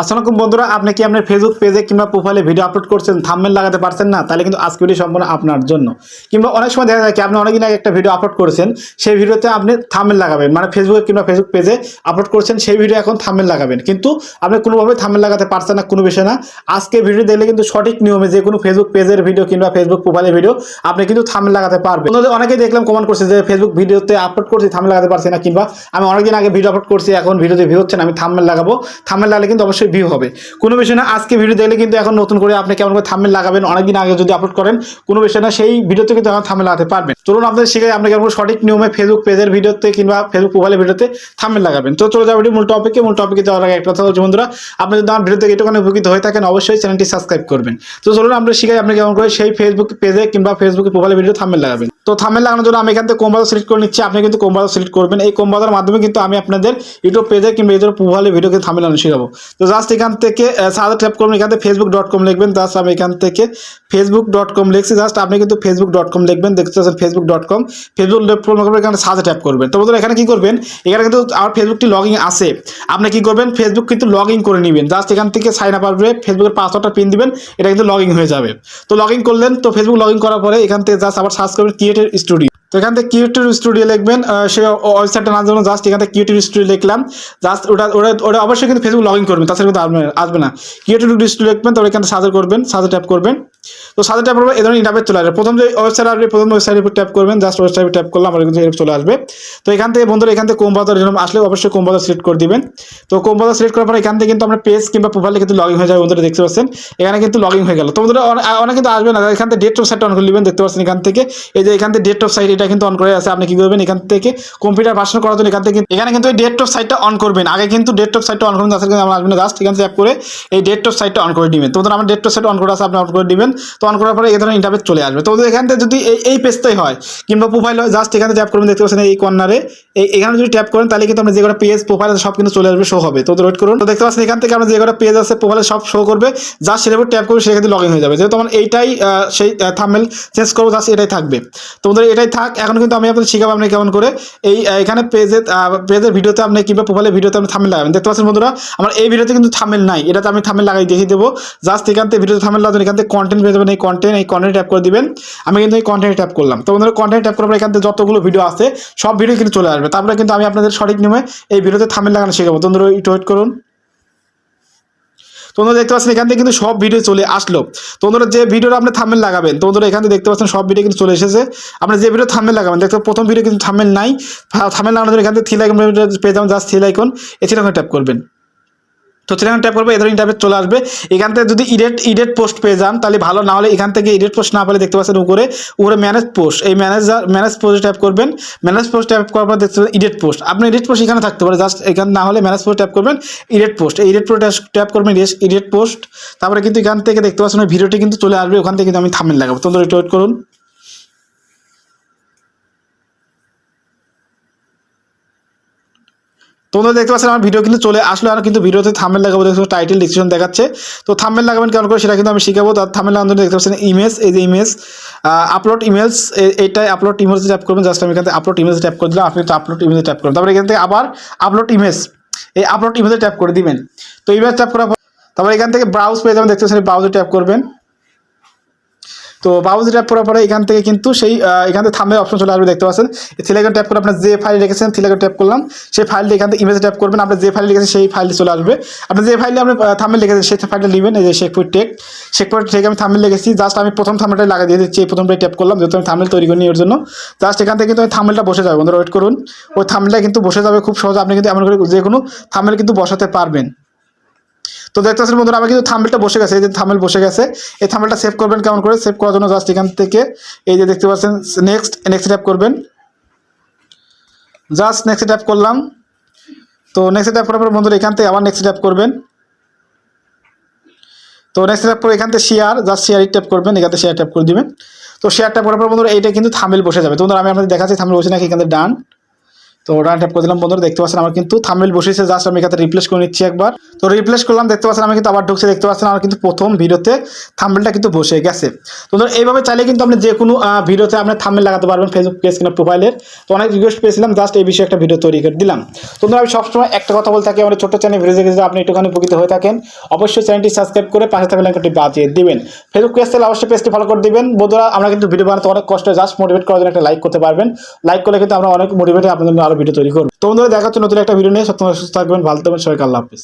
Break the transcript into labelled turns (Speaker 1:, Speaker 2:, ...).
Speaker 1: আসসালামু বন্ধুরা, আপনি কি আপনার ফেসবুক পেজে কিংবা প্রোফাইলে ভিডিও আপলোড করছেন? থাম্বনেল লাগাতে পারছেন না? তাহলে কিন্তু আজকে ভিডিও সম্পূর্ণ আপনার জন্য। কিংবা অনেক সময় দেখা যায় কি, আপনি অনেকদিন আগে একটা ভিডিও আপলোড করেছেন, সেই ভিডিওতে আপনি থাম্বনেল লাগাবেন। মানে ফেসবুকে কিংবা ফেসবুক পেজে আপলোড করছেন, সেই ভিডিও এখন থাম্বনেল লাগাবেন। কিন্তু আপনি কোনোভাবে থাম্বনেল লাগাতে পারছেন না, কোনো বিষয় না। আজকে ভিডিও দেখলে কিন্তু সঠিক নিয়মে যে কোনো ফেসবুক পেজের ভিডিও কিংবা ফেসবুক প্রোফাইলের ভিডিও আপনি কিন্তু থাম্বনেল লাগাতে পারবেন। অন্যদের অনেকেই দেখলাম কমেন্ট করছে যে ফেসবুক ভিডিওতে আপলোড করছি থাম্বনেল লাগাতে পারছি না, কিংবা আমি অনেকদিন আগে ভিডিও আপলোড করছি, এখন ভিডিওতে ভিউ হচ্ছে না, আমি থাম্বনেল লাগাবো। থাম্বনেল লাগালে কিন্তু অবশ্যই ভিউ হবে। কোনো বিষয় না, আজকে ভিডিও দেখলে কিন্তু এখন নতুন করে আপনি কেমন করে থাম্বনেল লাগাবেন, অনেকদিন আগে যদি আপলোড করেন, কোনো বিষয় না, সেই ভিডিওতে কিন্তু এখন থাম্বনেল লাগাতে পারবেন। চলুন আপনাদের শিখে আপনি কেমন সঠিক নিয়মে ফেসবুক পেজের ভিডিওতে কিংবা ফেসবুক প্রোফাইলের ভিডিওতে থাম্বনেল লাগাবেন। তো চলে যাব মূল টপিকে মূল টপিকে যাওয়ার আগে একটা কথা বলছি বন্ধুরা, আপনি যদি আমার ভিডিওতে একটুখানি উপকৃত হয়ে থাকেন, অবশ্যই চ্যানেলটি সাবস্ক্রাইব করবেন। তো চলুন আমরা শিখাই আপনি কেমন করে সেই ফেসবুক পেজে কিংবা ফেসবুক প্রোফাইলের ভিডিও থাম্বনেল লাগাবেন। তো থাম্বনেল লাগানোর জন্য আমি এখান থেকে কোম্বাদা সিলেক্ট করে নিচ্ছি। আপনি কিন্তু কোম্বাদা সিলেক্ট করবেন। এই কোম্বাদার মাধ্যমে কিন্তু আমি আপনাদের ইউটিউব পেজে কিংবা ইউটিউব প্রোফাইলের ভিডিওকে থাম্বনেল লাগানো শেখাবো। তো জাস্ট এখান থেকে সাদা ট্যাপ করবেন এখান থেকে ফেসবুক ডট কম লিখবেন। জাস্ট আমি এখান থেকে ফেসবুক ডট কম লিখছি। জাস্ট আপনি কিন্তু ফেসবুক ডট কম লিখবেন, দেখতে পাচ্ছেন Facebook dot com Facebook dot com এখানে সাজে ট্যাপ করবেন। তো বন্ধুরা, এখানে কি করবেন? এখানে কিন্তু আমার ফেসবুকটি লগ ইন আছে। আপনি কি করবেন? ফেসবুক কিন্তু লগ ইন করে নেবেন। জাস্ট এখান থেকে সাইন আপ আসবে ফেসবুকের পাসওয়ার্ডটা পিন দিবেন, এটা কিন্তু লগ ইন হয়ে যাবে। তো লগ ইন করলেন, তো ফেসবুক লগ ইন করার পরে এখান থেকে জাস্ট আবার সার্চ করবেন ক্রিয়েটের স্টুডিও তো এখান থেকে কিউটির স্টুডিও লিখবেন সেই ওয়েবসাইটটা না জন্য জাস্ট এখান থেকে কিউটির স্টুডিও লিখলাম। জাস্ট ওটা ওটা ওটা অবশ্যই কিন্তু ফেসবুক লগ ইন করবেন, তাছাড়া কিন্তু আসবে না কিউটির স্টুডিও লিখবেন তো এখানে সার্চ করবেন সার্চে ট্যাপ করবেন। তো সার্চে ট্যাপ করবেন এই ধরনের ইন্টারভেট চলে আসবে। প্রথম যে ওয়েবসাইট আসবে, প্রথম ওয়েবসাইটের উপর ট্যাপ করবেন জাস্ট ওয়েবসাইটে ট্যাপ করলে আমার কিন্তু চলে আসবে। তো এখান থেকে বন্ধুরা, এখান থেকে কোম্পাদার এরকম আসলে অবশ্যই কোম্পাদার সিলেক্ট করে দিবেন। তো কোম্পাদার সিলেক্ট করার পরে এখান থেকে কিন্তু আমরা পেজ কিংবা প্রোফাইলে কিন্তু লগ ইন হয়ে যাবে, বন্ধুরা, দেখতে পাচ্ছেন? এখানে কিন্তু লগ ইন হয়ে গেল। তো বন্ধুরা অনেক কিন্তু আসবে না, এখান থেকে ডেট অফ সাইট অন করে নেবেন, দেখতে পাচ্ছেন এখান থেকে। এই যে এখান থেকে ডেট অফ সাইট এটা কিন্তু অন করে আছে, আপনি কি করবেন? এখান থেকে কম্পিউটার ভার্সন করার জন্য এখান থেকে এখানে কিন্তু এই অফ সাইটটা অন করবেন। আগে কিন্তু অফ সাইটটা অন করবেন তাছাড়া কিন্তু আমরা আসবেন জাস্ট এখান থেকে করে এই অফ সাইটটা অন করে দিবেন। তো আমার অফ সাইট অন করে আছে, আপনি অন করে দিবেন। তো অন করার পরে এই ধরনের ইন্টারভেট চলে আসবে। তো এখান থেকে যদি এই এই পেজটাই হয়, কিংবা প্রোফাইল হয় জাস্ট এখানে ট্যাপ করবেন, দেখতে পাচ্ছেন এই কর্নারে এই এখানে যদি ট্যাপ করেন, তাহলে কিন্তু আমরা যে কটা পেজ প্রোফাইল সব কিন্তু চলে আসবে শো হবে। তো ওয়েট করুন। তো দেখতে পাচ্ছেন এখান থেকে আমরা যে কটা পেজ আছে প্রোফাইলে সব শো করবে। জাস্ট সেটার উপর ট্যাপ করবে সেখানে লগ ইন হয়ে যাবে। যেহেতু আমার এইটাই সেই থামেল চেঞ্জ করব জাস্ট এটাই থাকবে। তো এটাই থাক এখন কিন্তু আমি আপনাদের শিখাবো আপনি কেমন করে। এই এখানে পেজে পেজের ভিডিওতে আপনি কিংবা প্রোফাইলের ভিডিওতে আপনি থামেল লাগাবেন। দেখতে পাচ্ছেন বন্ধুরা, আমার এই ভিডিওতে কিন্তু থামেল নাই। এটাতে আমি থামেল লাগাই, দেখিয়ে দেবো। জাস্ট এখান থেকে ভিডিওতে থামেল লাগাবেন এখান থেকে কন্টেন্ট পেয়ে যাবেন। এই কন্টেন্ট এই কন্টেন্ট ট্যাপ করে দিবেন। আমি কিন্তু এই কন্টেন্ট ট্যাপ করলাম। তো বন্ধুরা কন্টেন্ট ট্যাপ করার পর এখান থেকে যতগুলো ভিডিও আছে, সব ভিডিও কিন্তু চলে আসবে। তারপরে কিন্তু আমি আপনাদের সঠিক নিয়মে এই ভিডিওতে থামেল লাগানো শেখাবো। বন্ধুরা, একটু ওয়েট করুন। তোমরা দেখতে পাচ্ছেন, এখান থেকে কিন্তু সব ভিডিও চলে আসলো। তোমরা যে ভিডিওটা আপনি থামেল লাগাবেন তোমরা এখান থেকে দেখতে পাচ্ছেন, সব ভিডিও কিন্তু চলে এসেছে। আপনি যে ভিডিও থামেল লাগাবেন, দেখতে প্রথম ভিডিও কিন্তু থামেল নাই। থামেল লাগানোর জন্য এখান থেকে থ্রি লাইকন পেয়ে যাবেন জাস্ট থ্রি লাইকন এছাড়া ট্যাপ করবেন। তো সেখানে ট্যাপ করবে, এদের ইন্টারভেট চলে আসবে। এখান থেকে যদি ইডেট ইডেট পোস্ট পেয়ে যান, তাহলে ভালো। না হলে এখান থেকে ইডেট পোস্ট না পেলে দেখতে পাচ্ছেন উপরে উপরে ম্যানেজ পোস্ট এই ম্যানেজার ম্যানেজ পোস্ট ট্যাপ করবেন। ম্যানেজ পোস্ট ট্যাপ করার পর দেখতে ইডেট পোস্ট আপনি ইডেট পোস্ট এখানে থাকতে পারে জাস্ট এখানে, না হলে ম্যানেজ পোস্ট ট্যাপ করবেন ইডেট পোস্ট এই ইডেট পোস্ট ট্যাপ করবেন ইডেট পোস্ট তারপরে কিন্তু এখান থেকে দেখতে পাচ্ছেন ভিডিওটি কিন্তু চলে আসবে। ওখান থেকে কিন্তু আমি থামেল লাগাবো। তোমরা একটু ওয়েট করুন। তোমরা দেখতে পাচ্ছেন আমার ভিডিও কিন্তু চলে আসলো, আর কিন্তু ভিডিওতে থামেল লাগাবো দেখতে টাইটেল ডিসক্রিপশন দেখাচ্ছে। তো থামেল লাগাবেন কেমন করে সেটা কিন্তু আমি শিখাবো। তার থামেল জন্য দেখতে পাচ্ছেন ইমেজ এই যে ইমেজ আপলোড ইমেলস এইটাই আপলোড ইমেজ ট্যাপ করবেন। জাস্ট আমি এখান থেকে আপলোড ইমেজ ট্যাপ করে দিলাম, আপনি তো আপলোড ইমেজ ট্যাপ করবেন। তারপরে এখান থেকে আবার আপলোড ইমেজ এই আপলোড ইমেজে ট্যাপ করে দিবেন। তো ইমেজ ট্যাপ করার পর, তারপর এখান থেকে ব্রাউজ পেয়ে যাবেন, দেখতে পাচ্ছেন ব্রাউজে ট্যাপ করবেন। তো ব্রাউজ ট্যাপ করার পরে এখান থেকে কিন্তু সেই এখান থেকে থামে অপশন চলে আসবে, দেখতে পাচ্ছেন। থিলেকন ট্যাপ করে আপনার যে ফাইল রেখেছেন থিলেকন ট্যাপ করলাম, সেই ফাইলটি এখান থেকে ইমেজ ট্যাপ করবেন আপনার যে ফাইল লিখেছেন সেই ফাইলটি চলে আসবে। আপনি যে ফাইলে আপনি থামে লিখেছেন সেই ফাইলটা নেবেন, এই যে শেখপুর টেক শেখপুর টেক আমি থামে লিখেছি জাস্ট আমি প্রথম থামেলটা লাগিয়ে দিয়ে দিচ্ছি, এই প্রথমটাই ট্যাপ করলাম, যেহেতু আমি থামেল তৈরি করিনি ওর জন্য। জাস্ট এখান থেকে কিন্তু ওই থামেলটা বসে যাবে, বন্ধুরা ওয়েট করুন। ওই থামেলটা কিন্তু বসে যাবে খুব সহজ, আপনি কিন্তু এমন করে যে কোনো থামেল কিন্তু বসাতে পারবেন। তো দেখতে পাচ্ছেন বন্ধুরা, আমার কিন্তু থাম্বেলটা বসে গেছে, এই যে থাম্বেল বসে গেছে। এই থাম্বেলটা সেভ করবেন কেমন করে? সেভ করার জন্য জাস্ট এখান থেকে এই যে দেখতে পাচ্ছেন নেক্সট নেক্সট ট্যাপ করবেন। জাস্ট নেক্সট ট্যাপ করলাম। তো নেক্সট ট্যাপ করার পর বন্ধুরা, এখান থেকে আবার নেক্সট ট্যাপ করবেন। তো নেক্সট ট্যাপ করে এখান থেকে শেয়ার জাস্ট শেয়ার ট্যাপ করবেন, এখান থেকে শেয়ার ট্যাপ করে দিবেন। তো শেয়ার ট্যাপ করার পর বন্ধুরা, এইটা কিন্তু থাম্বেল বসে যাবে। তো বন্ধুরা, আমি আপনাদের দেখাচ্ছি থাম্বেল বসে নাকি এখান থেকে ডান তো ওটা ট্যাপ করে দিলাম। বন্ধুরা, দেখতে পাচ্ছেন আমার কিন্তু থাম্বেল বসেছে জাস্ট আমি এখানে রিপ্লেস করে নিচ্ছি একবার। তো রিপ্লেস করলাম, দেখতে পাচ্ছেন আমি কিন্তু আবার ঢুকছে। দেখতে পাচ্ছেন আমার কিন্তু প্রথম ভিডিওতে থাম্বেলটা কিন্তু বসে গেছে। তো ধরুন এইভাবে চাইলে কিন্তু আপনি যে কোনো ভিডিওতে আপনি থাম্বেল লাগাতে পারবেন ফেসবুক পেজ কিনা প্রোফাইলের তো অনেক রিকোয়েস্ট পেয়েছিলাম জাস্ট এই বিষয়ে একটা ভিডিও তৈরি করে দিলাম। তো ধরুন আমি সবসময় একটা কথা বলে থাকি, আমাদের ছোট্ট চ্যানেল ভিডিও দেখে যদি আপনি একটুখানি উপকৃত হয়ে থাকেন, অবশ্যই চ্যানেলটি সাবস্ক্রাইব করে পাশে থাকা লিঙ্কটি বাজিয়ে দিবেন। ফেসবুক পেজ থেকে অবশ্যই পেজটি ফলো করে দিবেন। বন্ধুরা, আমরা কিন্তু ভিডিও বানাতে অনেক কষ্ট জাস্ট মোটিভেট করার জন্য একটা লাইক করতে পারবেন। লাইক করলে কিন্তু আমরা অনেক মোটিভেট আপনাদের জন্য আরও ভিডিও তৈরি করব। তো বন্ধুরা দেখা নতুন একটা ভিডিও নিয়ে সব তোমার সুস্থ থাকবেন, ভালো থাকবেন, সবাইকে আল্লাহ হাফিজ।